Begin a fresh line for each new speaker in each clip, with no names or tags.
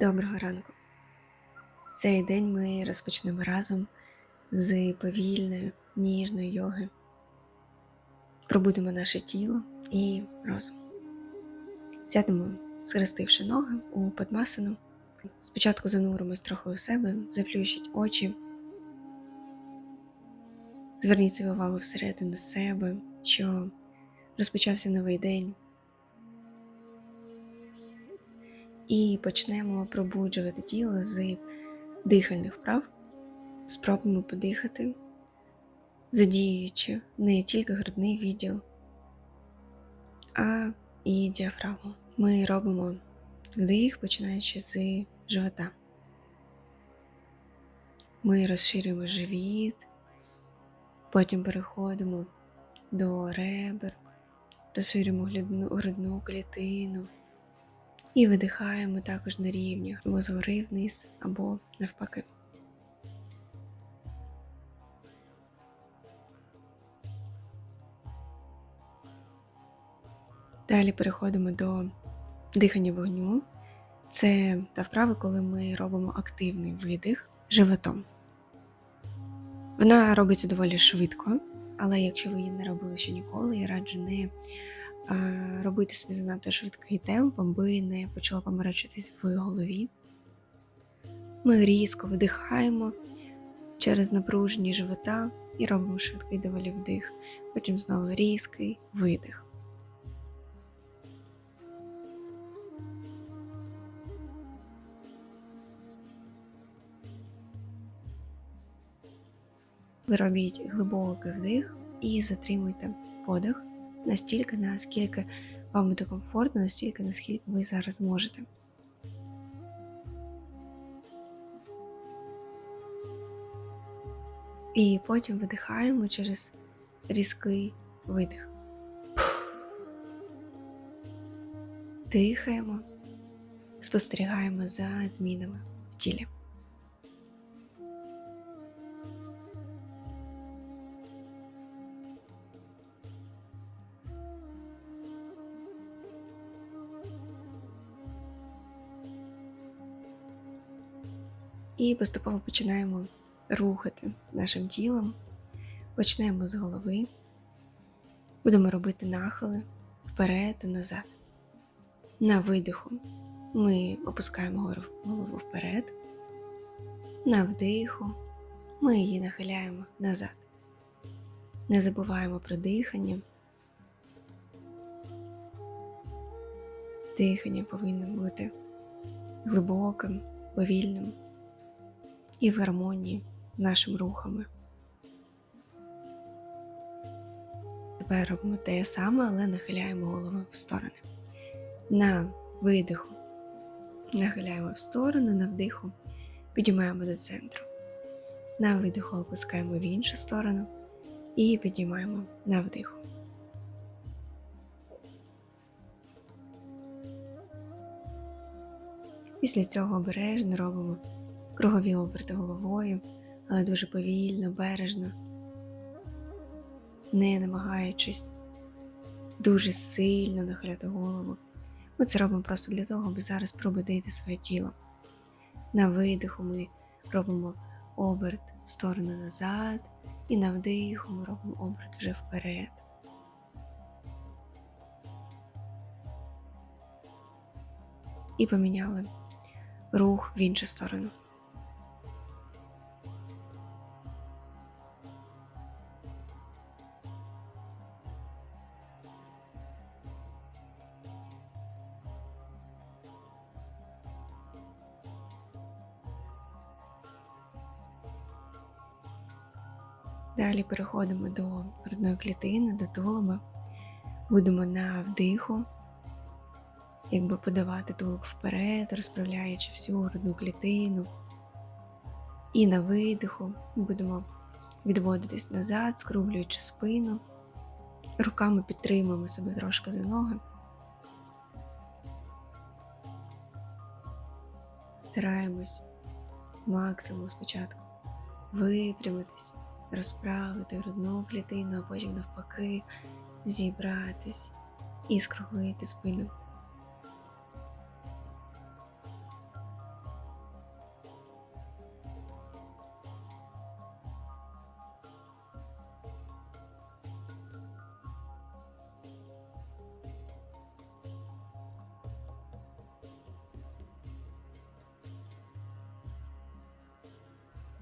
Доброго ранку. В цей день ми розпочнемо разом з повільної, ніжної йоги. Пробудемо наше тіло і розум. Сядемо, схрестивши ноги у падмасану. Спочатку зануримось трохи у себе, заплющіть очі. Зверніть свою увагу всередину себе, що розпочався новий день. І почнемо пробуджувати тіло з дихальних вправ. Спробуємо подихати, задіюючи не тільки грудний відділ, а і діафрагму. Ми робимо вдих, починаючи з живота. Ми розширюємо живіт, потім переходимо до ребер, розширюємо грудну, клітину. І видихаємо також на рівнях або згори вниз, або навпаки. Далі переходимо до дихання вогню. Це та вправа, коли ми робимо активний видих животом. Вона робиться доволі швидко, але якщо ви її не робили ще ніколи, я раджу не робити собі занадто швидкий темп, аби не почало померечитись в голові. Ми різко видихаємо через напруження живота і робимо швидкий доволі вдих, потім знову різкий видих. Ви робіть глибокий вдих і затримуйте подих настільки, наскільки вам буде комфортно, настільки, наскільки ви зараз можете. І потім видихаємо через різкий видих. Дихаємо, спостерігаємо за змінами в тілі. І поступово починаємо рухати нашим тілом. Почнемо з голови. Будемо робити нахили вперед і назад. На видиху ми опускаємо голову вперед. На вдиху ми її нахиляємо назад. Не забуваємо про дихання. Дихання повинно бути глибоким, повільним і в гармонії з нашими рухами. Тепер робимо те саме, але нахиляємо голову в сторони. На видиху нахиляємо в сторону, на вдиху підіймаємо до центру. На видиху опускаємо в іншу сторону і підіймаємо на вдиху. Після цього обережно робимо кругові оберти головою, але дуже повільно, бережно, не намагаючись дуже сильно нахиляти голову. Ми це робимо просто для того, аби зараз пробудити своє тіло. На видиху ми робимо оберт в сторону назад, і на вдиху ми робимо оберт вже вперед. І поміняли рух в іншу сторону. Далі переходимо до грудної клітини, до тулуба. Будемо на вдиху, якби подавати тулуб вперед, розправляючи всю грудну клітину. І на видиху будемо відводитись назад, скруглюючи спину. Руками підтримуємо себе трошки за ноги. Стараємось максимум спочатку випрямитись розправити грудну клітину, а потім навпаки зібратись і скруглити спину.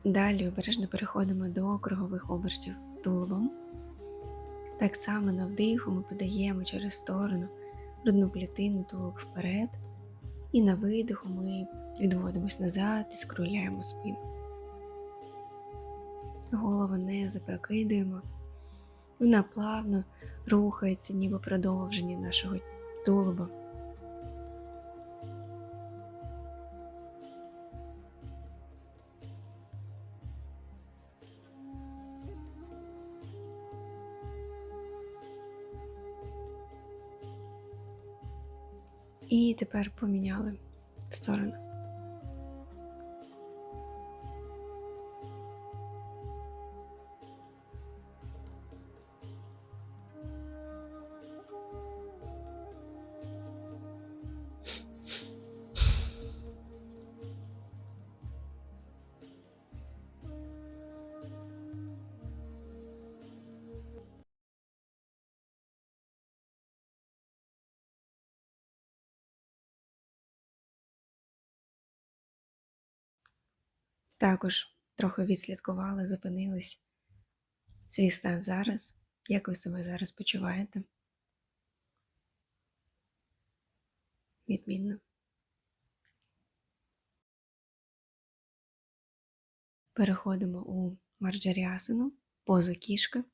Далі обережно переходимо до кругових обертів тулубом. Так само на вдиху ми подаємо через сторону грудну клітину тулуб вперед, і на видиху ми відводимось назад і скругляємо спину. Голову не запрокидуємо, вона плавно рухається, ніби продовження нашого тулуба. І тепер поміняли сторону. Також трохи відслідкували, зупинились. Свій стан зараз, як ви себе зараз почуваєте? Відмінно. Переходимо у марджаріасину, позу кішки.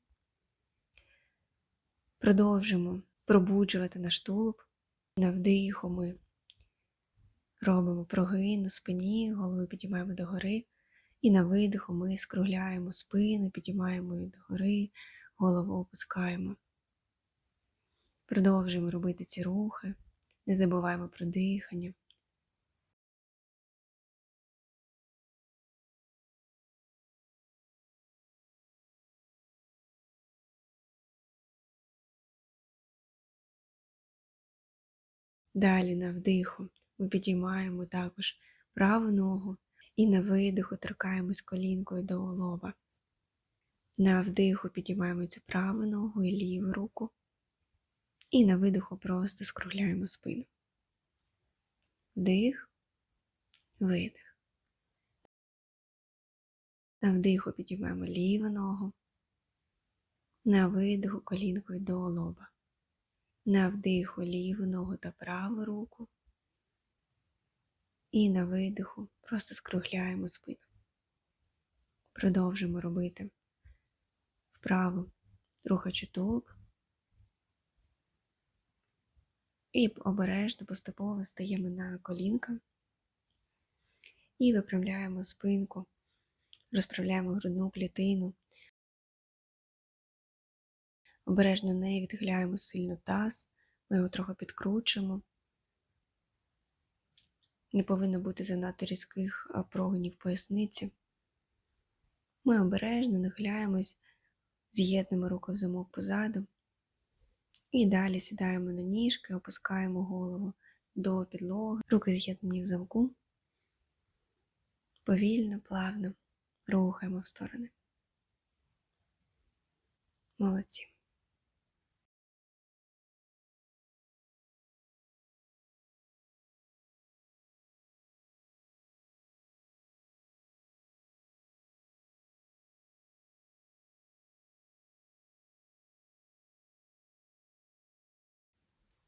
Продовжимо пробуджувати наш тулуб. На ми робимо прогин у спині, голову підіймаємо догори. І на видиху ми скругляємо спину, підіймаємо її догори, голову опускаємо. Продовжуємо робити ці рухи, не забуваємо про дихання. Далі на вдиху ми підіймаємо також праву ногу і на видиху торкаємось колінкою до лоба. На вдиху підіймаємо цю праву ногу і ліву руку. І на видиху просто скругляємо спину. Вдих, видих. На вдиху підіймаємо ліву ногу. На видиху колінкою до лоба. На вдиху ліву ногу та праву руку. І на видиху просто скругляємо спину. Продовжимо робити вправо рухачу тулуб. І обережно поступово стаємо на колінка і виправляємо спинку, розправляємо грудну клітину. Обережно не відхиляємо сильно таз, ми його трохи підкручуємо. Не повинно бути занадто різких прогонів поясниці. Ми обережно нахиляємось, з'єднуємо руку в замок позаду. І далі сідаємо на ніжки, опускаємо голову до підлоги, руки з'єднані в замку. Повільно, плавно рухаємо в сторони. Молодці.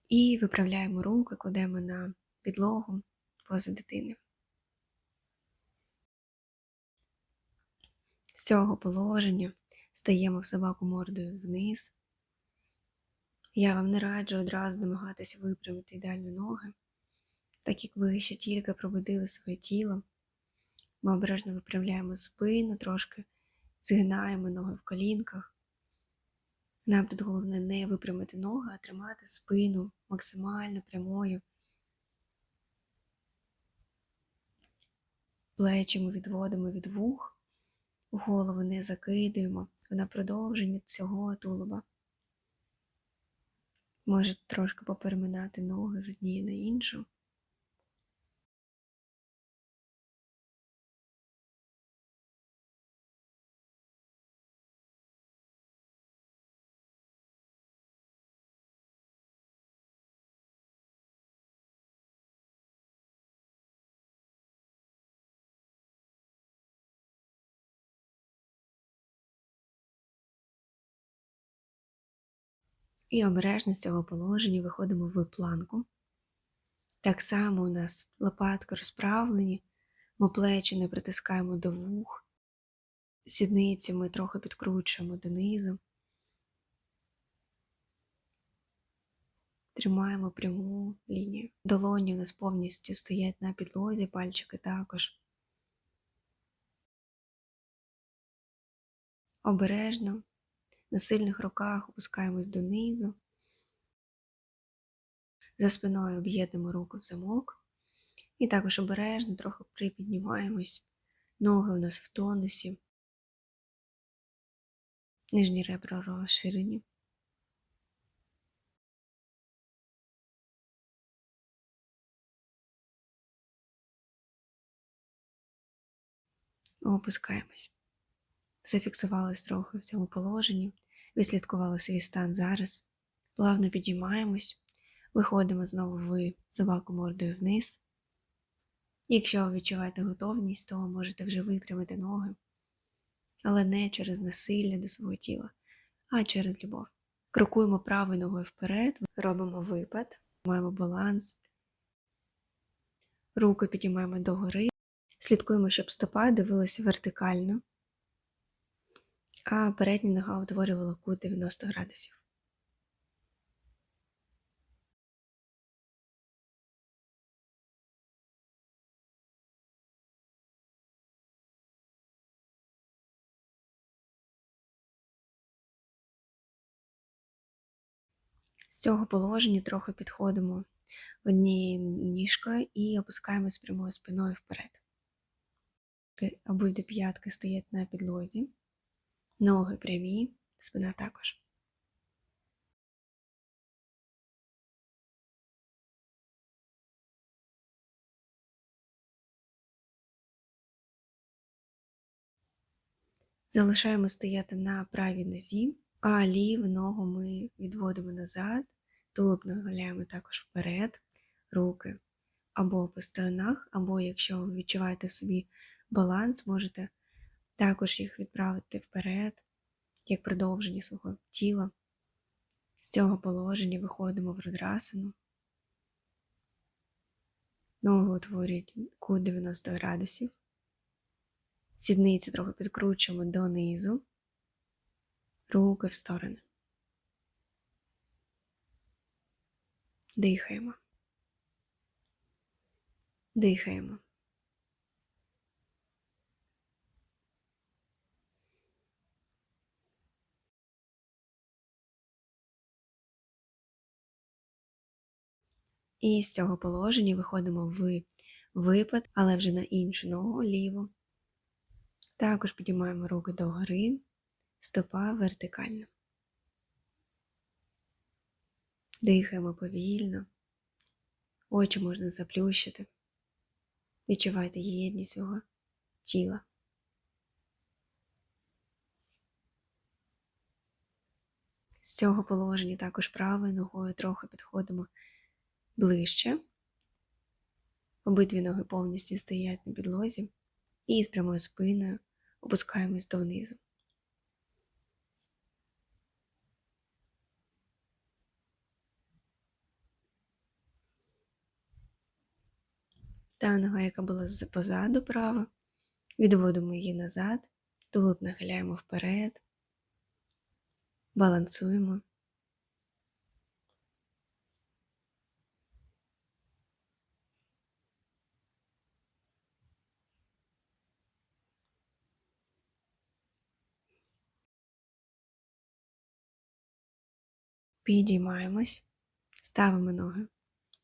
І виправляємо руки, кладемо на підлогу поза дитини. З цього положення стаємо в собаку мордою вниз. Я вам не раджу одразу намагатися випрямити ідеально ноги, так як ви ще тільки пробудили своє тіло. Ми обережно виправляємо спину, трошки згинаємо ноги в колінках. Нам тут головне не випрямити ноги, а тримати спину максимально прямою. Плечі ми відводимо від вух, голову не закидуємо, вона продовження всього тулуба. Може трошки попереминати ноги з однієї на іншу. І обережно з цього положення виходимо в планку. Так само у нас лопатки розправлені, ми плечі не притискаємо до вух, сідниці ми трохи підкручуємо донизу. Тримаємо пряму лінію. Долоні у нас повністю стоять на підлозі, пальчики також. Обережно, на сильних руках опускаємось донизу. За спиною об'єднуємо руку в замок. І також обережно трохи припіднімаємось. Ноги у нас в тонусі. Нижні ребра розширені. Опускаємось. Зафіксувались трохи в цьому положенні, відслідкували свій стан зараз. Плавно підіймаємось, виходимо знову в собаку мордою вниз. Якщо ви відчуваєте готовність, то можете вже випрямити ноги, але не через насилля до свого тіла, а через любов. Крокуємо правою ногою вперед, робимо випад, маємо баланс, руки підіймаємо догори, слідкуємо, щоб стопа дивилася вертикально, а передня нога утворювала кут 90 градусів. З цього положення трохи підходимо однією ніжкою і опускаємось прямою спиною вперед. Обидві п'ятки стоять на підлозі, ноги прямі, спина також. Залишаємо стояти на правій нозі, а ліву ногу ми відводимо назад, тулуб нагаляємо також вперед, руки або по сторонах, або якщо ви відчуваєте собі баланс, можете також їх відправити вперед, як продовження свого тіла. З цього положення виходимо в рудрасану. Ноги утворюють кут 90 градусів. Сідниці трохи підкручуємо донизу, руки в сторони. Дихаємо. Дихаємо. І з цього положення виходимо в випад, але вже на іншу ногу ліву. Також підіймаємо руки догори, стопа вертикально. Дихаємо повільно, очі можна заплющити. Відчувайте єдність свого тіла. З цього положення також правою ногою трохи підходимо ближче. Обидві ноги повністю стоять на підлозі і з прямою спиною опускаємось донизу. Та нога, яка була позаду права, відводимо її назад, тулуб нахиляємо вперед, балансуємо. Підіймаємось, ставимо ноги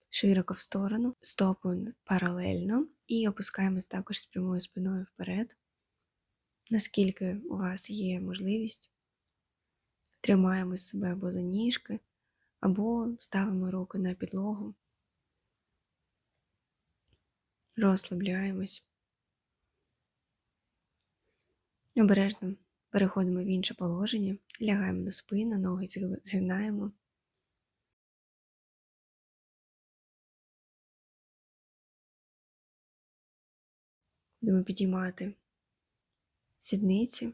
широко в сторону, стопу паралельно і опускаємось також з прямою спиною вперед, наскільки у вас є можливість. Тримаємо себе або за ніжки, або ставимо руки на підлогу, розслабляємось. Обережно переходимо в інше положення, лягаємо на спину, ноги згинаємо. Будемо підіймати сідниці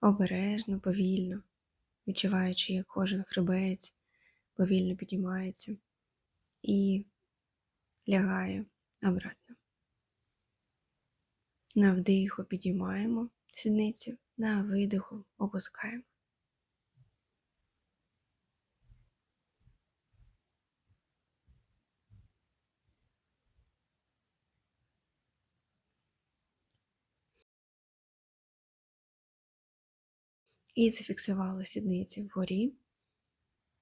обережно, повільно. відчуваючи, як кожен хребець повільно підіймається і лягає обратно. На вдиху підіймаємо сідниці, на видиху опускаємо. І зафіксували сідниці вгорі.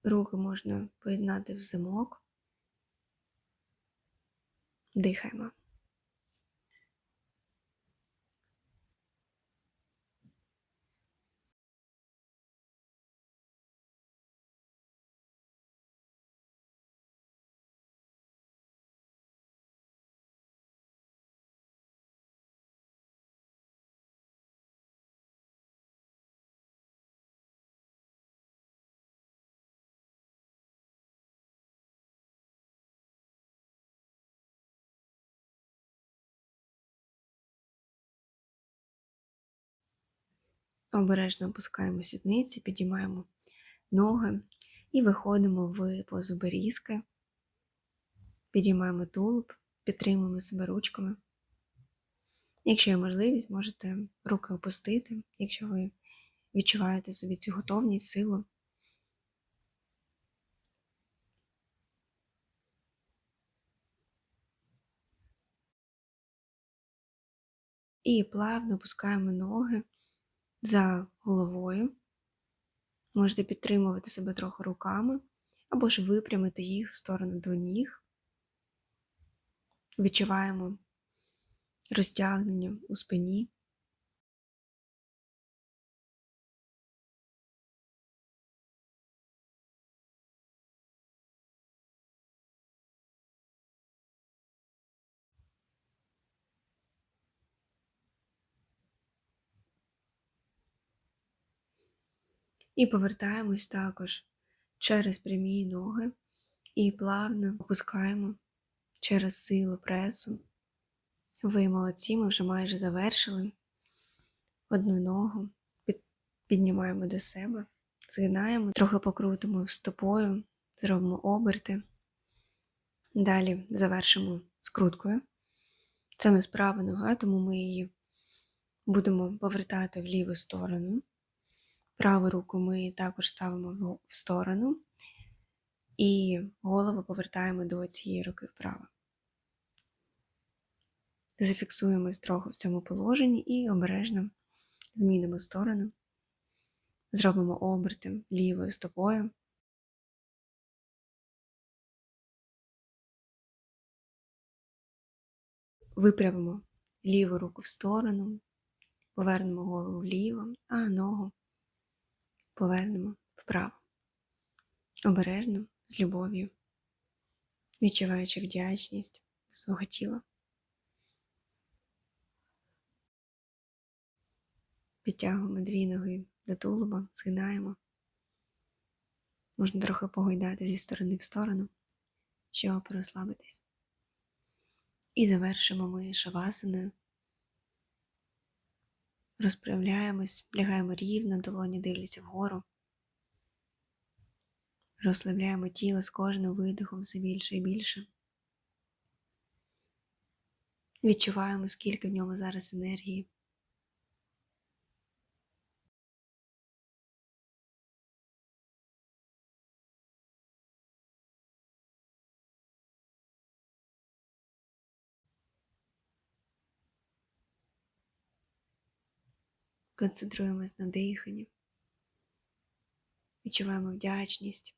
Руки можна поєднати в замок. Дихаємо. Обережно опускаємо сідниці, підіймаємо ноги і виходимо в позу берізки. Підіймаємо тулуб, підтримуємо себе ручками. Якщо є можливість, можете руки опустити, якщо ви відчуваєте собі цю готовність, силу. І плавно опускаємо ноги за головою. Можете підтримувати себе трохи руками, або ж випрямити їх в сторону до ніг. Відчуваємо розтягнення у спині. І повертаємось також через прямі ноги і плавно опускаємо через силу пресу. Ви молодці, ми вже майже завершили. Одну ногу піднімаємо до себе, згинаємо, трохи покрутимо стопою, зробимо оберти. Далі завершимо скруткою. Це у нас права нога, тому ми її будемо повертати в ліву сторону. Праву руку ми також ставимо в сторону і голову повертаємо до цієї руки вправо. Зафіксуємось трохи в цьому положенні і обережно змінимо сторону. Зробимо оберти лівою стопою. Виправимо ліву руку в сторону, повернемо голову вліво, а ногу повернемо вправо. Обережно, з любов'ю, відчуваючи вдячність свого тіла. Підтягуємо дві ноги до тулуба, згинаємо. Можна трохи погойдати зі сторони в сторону, щоб розслабитись. І завершимо ми шавасаною. Розправляємось, лягаємо рівно, долоні дивляться вгору. Розслабляємо тіло з кожним видихом все більше і більше. Відчуваємо, скільки в ньому зараз енергії. Концентруємось на диханні, відчуваємо вдячність.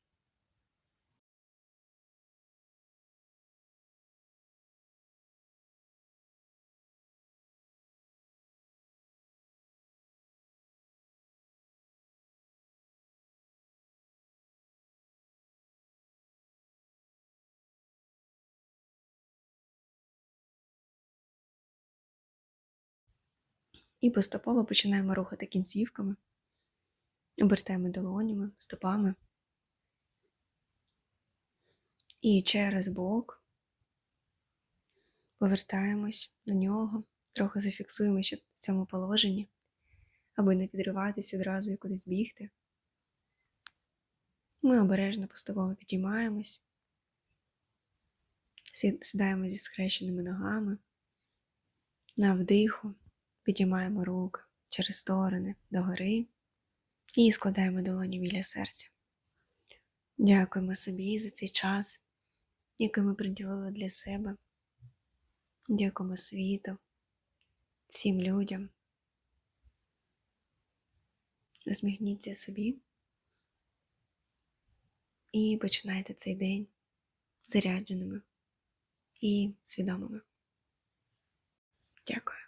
І поступово починаємо рухати кінцівками, обертаємо долонями, стопами. І через бок повертаємось на нього, трохи зафіксуємо ще в цьому положенні, аби не підриватися одразу і кудись бігти. Ми обережно поступово підіймаємось, сідаємо зі схрещеними ногами. На вдиху підіймаємо руки через сторони догори і складаємо долоні біля серця. Дякуємо собі за цей час, який ми приділили для себе. Дякуємо світу, всім людям. Усміхніться собі і починайте цей день зарядженими і свідомими. Дякую.